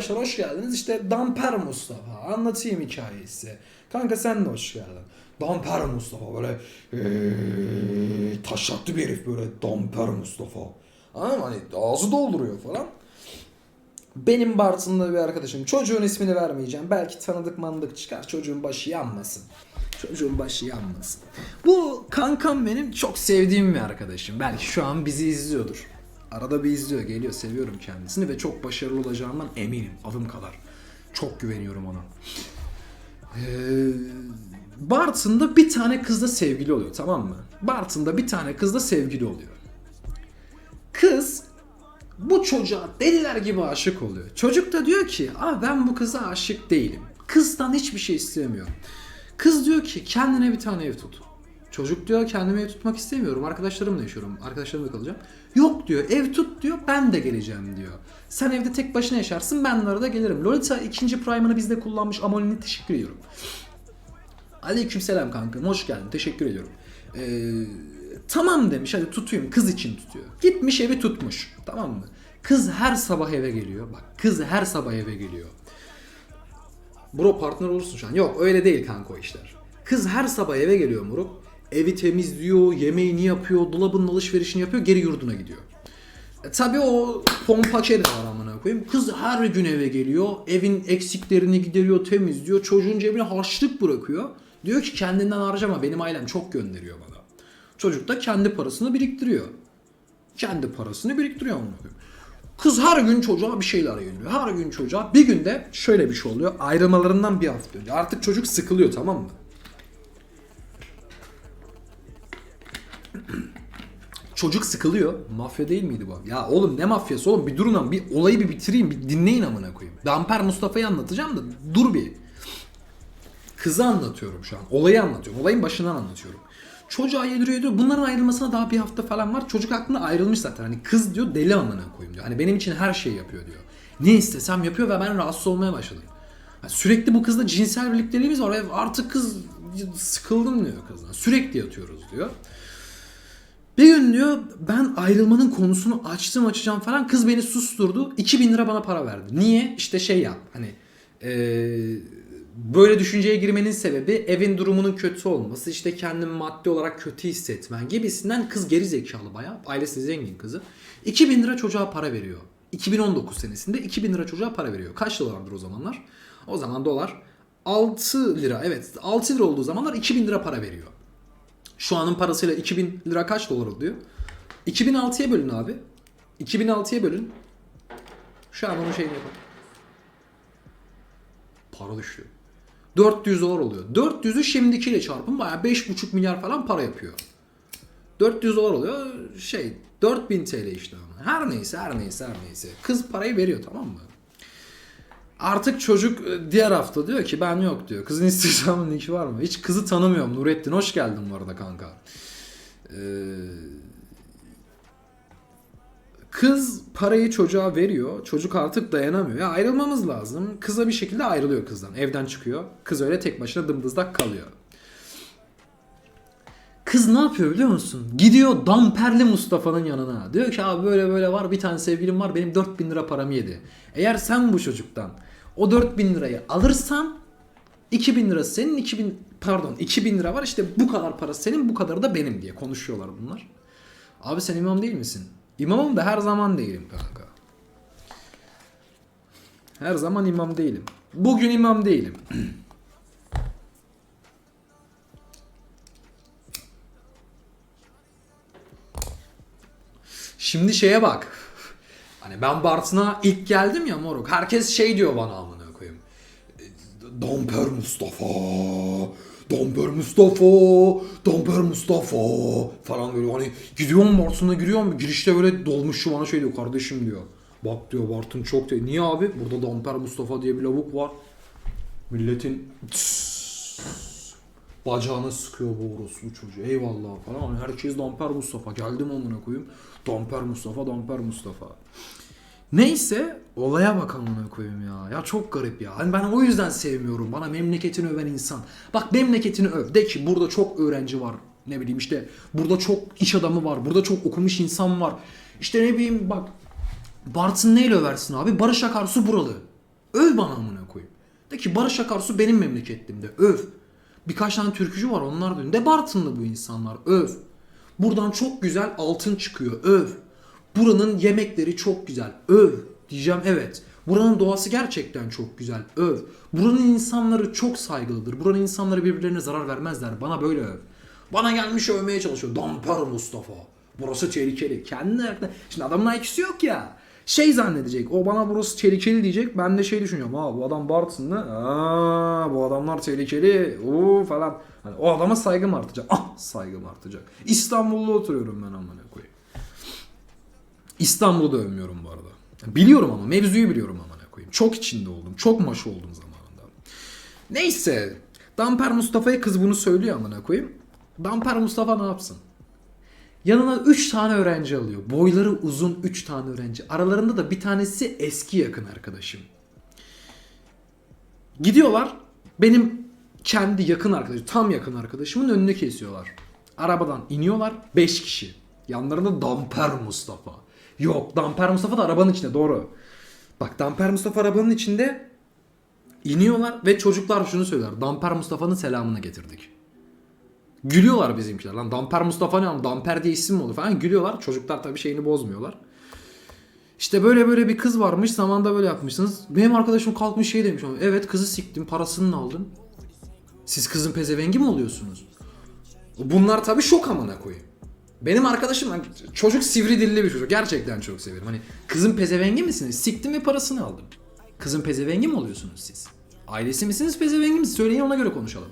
Arkadaşlar hoş geldiniz. İşte Damper Mustafa. Anlatayım hikayeyi size. Kanka sen de hoş geldin. Damper Mustafa böyle eee taşaklı bir herif böyle Damper Mustafa. Anladın? Hani ağzı dolduruyor falan. Benim Bartın'da bir arkadaşım. Çocuğun ismini vermeyeceğim. Belki tanıdık mandık çıkar. Çocuğun başı yanmasın. Çocuğun başı yanmasın. Bu kankam benim çok sevdiğim bir arkadaşım. Belki şu an bizi izliyordur. Arada bir izliyor, geliyor. Seviyorum kendisini ve çok başarılı olacağından eminim. Adım kadar. Çok güveniyorum ona. Ee, Bartın'da bir tane kızla sevgili oluyor tamam mı? Bartın'da bir tane kızla sevgili oluyor. Kız bu çocuğa deliler gibi aşık oluyor. Çocuk da diyor ki Aa, ben bu kıza aşık değilim. Kızdan hiçbir şey istemiyorum. Kız diyor ki kendine bir tane ev tut. Çocuk diyor kendime ev tutmak istemiyorum. Arkadaşlarımla yaşıyorum. Arkadaşlarımla kalacağım. Yok diyor ev tut diyor ben de geleceğim diyor. Sen evde tek başına yaşarsın ben de arada gelirim. Lolita ikinci prime'ını bizde kullanmış. Amolin'i teşekkür ediyorum. Aleykümselam kankam hoş geldin teşekkür ediyorum. Ee, tamam demiş hadi tutayım kız için tutuyor. Gitmiş evi tutmuş tamam mı? Kız her sabah eve geliyor. Bak kız her sabah eve geliyor. Bro partner olursun şu an. Yok öyle değil kanka o işler. Kız her sabah eve geliyor moruk. Evi temizliyor, yemeğini yapıyor, dolabının alışverişini yapıyor, geri yurduna gidiyor. E, tabii o pompacı da var amına koyayım. Kız her gün eve geliyor, evin eksiklerini gideriyor, temizliyor, çocuğun cebine harçlık bırakıyor. Diyor ki kendinden harcama, benim ailem çok gönderiyor bana. Çocuk da kendi parasını biriktiriyor. Kendi parasını biriktiriyor amına koyayım. Kız her gün çocuğa bir şeyler yöneliyor. Her gün çocuğa. Bir günde şöyle bir şey oluyor. Ayrılmalarından bir hafta önce. Artık çocuk sıkılıyor tamam mı? Çocuk sıkılıyor. Mafya değil miydi bu? Ya oğlum ne mafyası oğlum? Bir durun lan. Bir olayı bir bitireyim. Bir dinleyin amına koyayım. Damper Mustafa'yı anlatacağım da dur bir. Kızı anlatıyorum şu an. Olayı anlatıyorum. Olayın başından anlatıyorum. Çocuğa yediriyor ediyor. Bunların ayrılmasına daha bir hafta falan var. Çocuk aklında ayrılmış zaten. Hani kız diyor deli amına koyayım diyor. Hani benim için her şeyi yapıyor diyor. Ne istesem yapıyor ve ben rahatsız olmaya başladım. Yani sürekli bu kızla cinsel birlikteliğimiz var. Artık kız sıkıldım diyor kızdan. Sürekli yatıyoruz diyor. Diyor ben ayrılmanın konusunu açtım açacağım falan kız beni susturdu 2000 lira bana para verdi. Niye? İşte şey yap hani eee, böyle düşünceye girmenin sebebi evin durumunun kötü olması işte kendimi maddi olarak kötü hissetmen gibisinden kız geri zekalı bayağı ailesi zengin kızı 2000 lira çocuğa para veriyor. 2019 senesinde 2000 lira çocuğa para veriyor. Kaç dolardır o zamanlar? O zaman dolar 6 lira evet 6 lira olduğu zamanlar 2000 lira para veriyor. Şu anın parasıyla 2000 lira kaç dolar oluyor? 2006'ya bölün abi. 2006'ya bölün. Şu an onun şeyini yapalım. Para düşüyor. 400 dolar oluyor. 400'ü şimdikiyle çarpın bayağı 5,5 milyar falan para yapıyor. 400 dolar oluyor şey 4000 TL işte ama. Her neyse her neyse her neyse. Kız parayı veriyor tamam mı? Artık çocuk e, diğer hafta diyor ki ben yok diyor. Kızın Instagram'ın linki var mı? Hiç kızı tanımıyorum. Nurettin hoş geldin bu arada kanka. Ee, kız parayı çocuğa veriyor. Çocuk artık dayanamıyor. Ya ayrılmamız lazım. Kıza bir şekilde ayrılıyor kızdan. Evden çıkıyor. Kız öyle tek başına dımdızlak kalıyor. Kız ne yapıyor biliyor musun? Gidiyor Damperli Mustafa'nın yanına. Diyor ki abi böyle böyle var bir tane sevgilim var benim 4000 lira paramı yedi. Eğer sen bu çocuktan o 4000 lirayı alırsan 2000 lira senin 2000 pardon 2000 lira var işte bu kadar para senin bu kadar da benim diye konuşuyorlar bunlar. Abi sen imam değil misin? İmamım da her zaman değilim kanka. Her zaman imam değilim. Bugün imam değilim. Şimdi şeye bak. Hani ben Bartın'a ilk geldim ya moruk. Herkes şey diyor bana amına koyayım. Damper Mustafa. Damper Mustafa. Damper Mustafa. Falan böyle hani gidiyorum Bartın'a giriyorum. Girişte böyle dolmuşçu bana şey diyor kardeşim diyor. Bak diyor Bartın çok diyor. Niye abi? Burada Damper Mustafa diye bir lavuk var. Milletin bacağına sıkıyor bu orospu çocuğu. Eyvallah falan. Hani herkes Damper Mustafa. Geldim amına koyayım. Damper Mustafa, Damper Mustafa. Neyse olaya bak amına koyayım ya. Ya çok garip ya. Hani ben o yüzden sevmiyorum. Bana memleketini öven insan. Bak memleketini öv. De ki burada çok öğrenci var. Ne bileyim işte burada çok iş adamı var. Burada çok okumuş insan var. İşte ne bileyim bak Bartın neyle översin abi? Barış Akarsu buralı. Öv bana amına koyayım. De ki Barış Akarsu benim memleketimde. Öv. Birkaç tane türkücü var onlar da. Ne Bartınlı bu insanlar. Öv. Buradan çok güzel altın çıkıyor. Öv. Buranın yemekleri çok güzel. Öv. Diyeceğim evet. Buranın doğası gerçekten çok güzel. Öv. Buranın insanları çok saygılıdır. Buranın insanları birbirlerine zarar vermezler. Bana böyle öv. Bana gelmiş övmeye çalışıyor. Damper Mustafa. Burası tehlikeli. Kendi. Şimdi adamın IQ'su yok ya. Şey zannedecek. O bana burası tehlikeli diyecek. Ben de şey düşünüyorum. Ha bu adam Bartın'da. Aa bu adamlar tehlikeli. Oo falan. Hani o adama saygım artacak. Ah saygım artacak. İstanbul'da oturuyorum ben amına koyayım. İstanbul'da övmüyorum bu arada. Biliyorum ama mevzuyu biliyorum amına koyayım. Çok içinde oldum. Çok maş oldum zamanında. Neyse. Damper Mustafa'ya kız bunu söylüyor amına koyayım. Damper Mustafa ne yapsın? Yanına 3 tane öğrenci alıyor. Boyları uzun 3 tane öğrenci. Aralarında da bir tanesi eski yakın arkadaşım. Gidiyorlar. Benim kendi yakın arkadaşım, tam yakın arkadaşımın önünü kesiyorlar. Arabadan iniyorlar 5 kişi. Yanlarında Damper Mustafa. Yok Damper Mustafa da arabanın içinde doğru. Bak Damper Mustafa arabanın içinde iniyorlar ve çocuklar şunu söyler. Damper Mustafa'nın selamını getirdik. Gülüyorlar bizimkiler. Lan Damper Mustafa ne lan? Damper diye isim mi olur falan. Gülüyorlar. Çocuklar tabii şeyini bozmuyorlar. İşte böyle böyle bir kız varmış. Zamanda böyle yapmışsınız. Benim arkadaşım kalkmış şey demiş. Evet kızı siktim. Parasını aldım. Siz kızın pezevengi mi oluyorsunuz? Bunlar tabii şok amına koyayım. Benim arkadaşım hani çocuk sivri dilli bir çocuk. Gerçekten çok severim. Hani kızın pezevengi misiniz? Siktim ve parasını aldım. Kızın pezevengi mi oluyorsunuz siz? Ailesi misiniz pezevengi misiniz? Söyleyin ona göre konuşalım.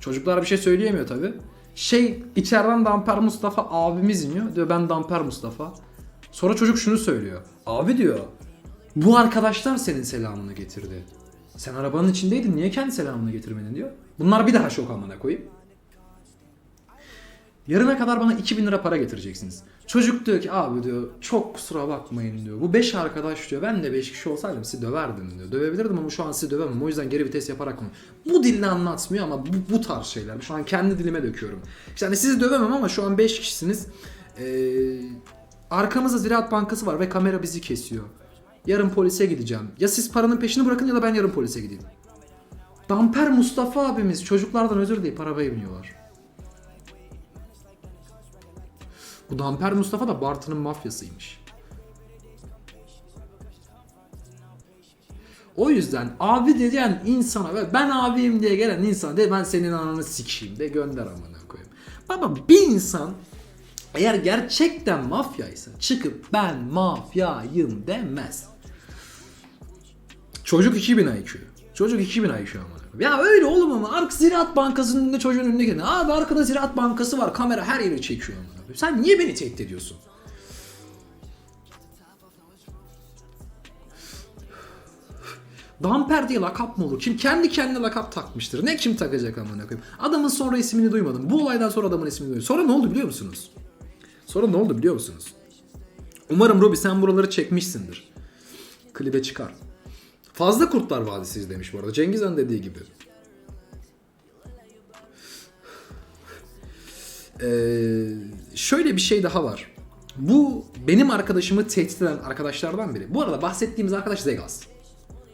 Çocuklar bir şey söyleyemiyor tabi. Şey içeriden Damper Mustafa abimiz iniyor. Diyor ben Damper Mustafa. Sonra çocuk şunu söylüyor. Abi diyor bu arkadaşlar senin selamını getirdi. Sen arabanın içindeydin niye kendi selamını getirmedin diyor. Bunlar bir daha şok amına koyayım. Yarına kadar bana 2000 lira para getireceksiniz. Çocuk diyor ki abi diyor çok kusura bakmayın diyor. Bu 5 arkadaş diyor ben de 5 kişi olsaydım sizi döverdim diyor. Dövebilirdim ama şu an sizi dövemem. O yüzden geri vites yaparak konu. Bu dille anlatmıyor ama bu, bu tarz şeyler. Şu an kendi dilime döküyorum. İşte hani sizi dövemem ama şu an 5 kişisiniz. Ee, arkamızda Ziraat Bankası var ve kamera bizi kesiyor. Yarın polise gideceğim. Ya siz paranın peşini bırakın ya da ben yarın polise gideyim. Damper Mustafa abimiz çocuklardan özür dileyip arabaya biniyorlar. Bu Damper Mustafa da Bartın'ın mafyasıymış. O yüzden abi dediğin insana ve ben abiyim diye gelen insan de ben senin ananı sikeyim de gönder amına koyayım. Baba bir insan eğer gerçekten mafyaysa çıkıp ben mafyayım demez. Çocuk 2000 IQ. Çocuk 2000 IQ ama. Ya öyle oğlum ama Ark Ziraat Bankası'nın önünde çocuğun önüne gelin. Abi arkada Ziraat Bankası var. Kamera her yeri çekiyor ama. Sen niye beni tehdit ediyorsun? Damper diye lakap mı olur? Kim kendi kendine lakap takmıştır? Ne kim takacak amına koyayım? Adamın sonra ismini duymadım. Bu olaydan sonra adamın ismini duymadım. Sonra ne oldu biliyor musunuz? Sonra ne oldu biliyor musunuz? Umarım Robi sen buraları çekmişsindir. Klibe çıkar. Fazla Kurtlar Vadisi izlemiş bu arada. Cengiz Han dediği gibi. Ee, şöyle bir şey daha var. Bu benim arkadaşımı tehdit eden arkadaşlardan biri. Bu arada bahsettiğimiz arkadaş Zegas.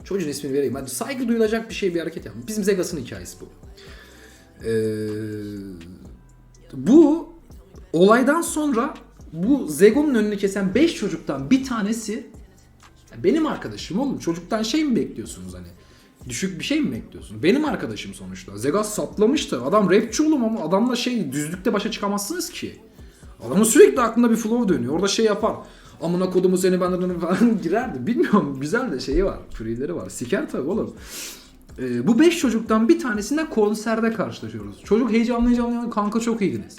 Çocuğun ismini vereyim. Hadi saygı duyulacak bir şey bir hareket yapmış. Bizim Zegas'ın hikayesi bu. Ee, bu olaydan sonra bu Zego'nun önünü kesen 5 çocuktan bir tanesi benim arkadaşım oğlum. Çocuktan şey mi bekliyorsunuz hani? Düşük bir şey mi bekliyorsun? Benim arkadaşım sonuçta. Zegas saplamıştı. Adam rapçi oğlum ama adamla şey düzlükte başa çıkamazsınız ki. Adamın sürekli aklında bir flow dönüyor. Orada şey yapar. Amına kodumu seni benden falan girerdi. Bilmiyorum güzel de şeyi var. Free'leri var. Siker tabii oğlum. Ee, bu 5 çocuktan bir tanesinden konserde karşılaşıyoruz. Çocuk heyecanlı heyecanlı kanka çok iyiydiniz.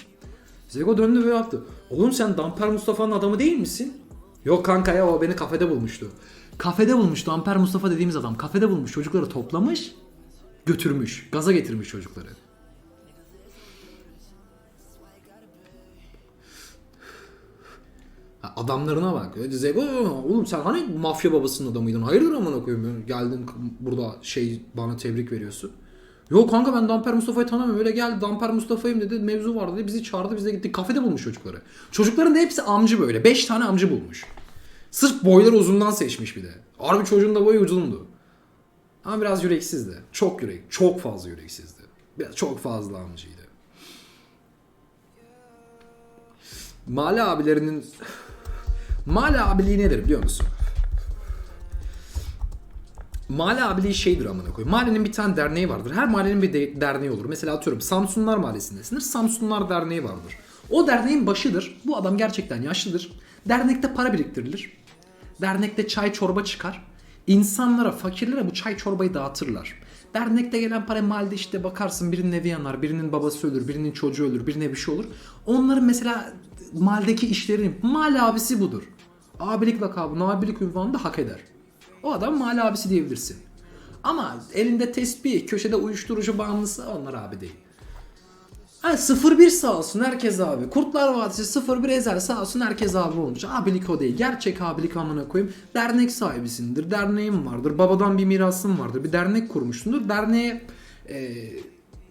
Zego döndü ve yaptı. Oğlum sen Damper Mustafa'nın adamı değil misin? Yok kanka ya o beni kafede bulmuştu. Kafede bulmuş Damper Mustafa dediğimiz adam. Kafede bulmuş çocukları toplamış götürmüş. Gaza getirmiş çocukları. Ha, Adamlarına bak. Zego oğlum sen hani mafya babasının adamıydın. Hayırdır amına koyayım. Geldin burada şey bana tebrik veriyorsun. Yok kanka ben Damper Mustafa'yı tanımıyorum. Öyle geldi Damper Mustafa'yım dedi. Mevzu var dedi. Bizi çağırdı biz de gittik. Kafede bulmuş çocukları. Çocukların da hepsi amcı böyle. 5 tane amcı bulmuş. Sırf boyları uzundan seçmiş bir de. Harbi çocuğun da boyu uzundu. Ama biraz yüreksizdi. Çok yürek, çok fazla yüreksizdi. Biraz çok fazla amcıydı. Mali abilerinin Mali abiliği nedir biliyor musun? Mali abiliği şeydir amına koyayım. Mahallenin bir tane derneği vardır. Her mahallenin bir de- derneği olur. Mesela atıyorum Samsunlar Mahallesi'ndesindir. Samsunlar Derneği vardır. O derneğin başıdır. Bu adam gerçekten yaşlıdır. Dernekte para biriktirilir. Dernekte çay çorba çıkar. İnsanlara, fakirlere bu çay çorbayı dağıtırlar. Dernekte gelen para mahallede işte bakarsın birinin evi yanar, birinin babası ölür, birinin çocuğu ölür, birine bir şey olur. Onların mesela mahalledeki işlerin mahalle abisi budur. Abilik lakabını, abilik ünvanını da hak eder. O adam mahalle abisi diyebilirsin. Ama elinde tesbih, köşede uyuşturucu bağımlısı onlar abi değil. Ha 01 sağ olsun herkes abi. Kurtlar Vadisi 01 ezer sağ olsun herkes abi olmuş. Abilik o değil. Gerçek abilik amına koyayım. Dernek sahibisindir. Derneğin vardır. Babadan bir mirasın vardır. Bir dernek kurmuşsundur. Derneğe e,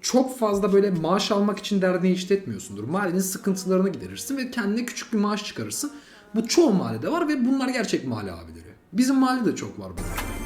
çok fazla böyle maaş almak için derneği işletmiyorsundur. Mahallenin sıkıntılarını giderirsin ve kendine küçük bir maaş çıkarırsın. Bu çoğu mahallede var ve bunlar gerçek mahalle abileri. Bizim mahallede de çok var bunlar.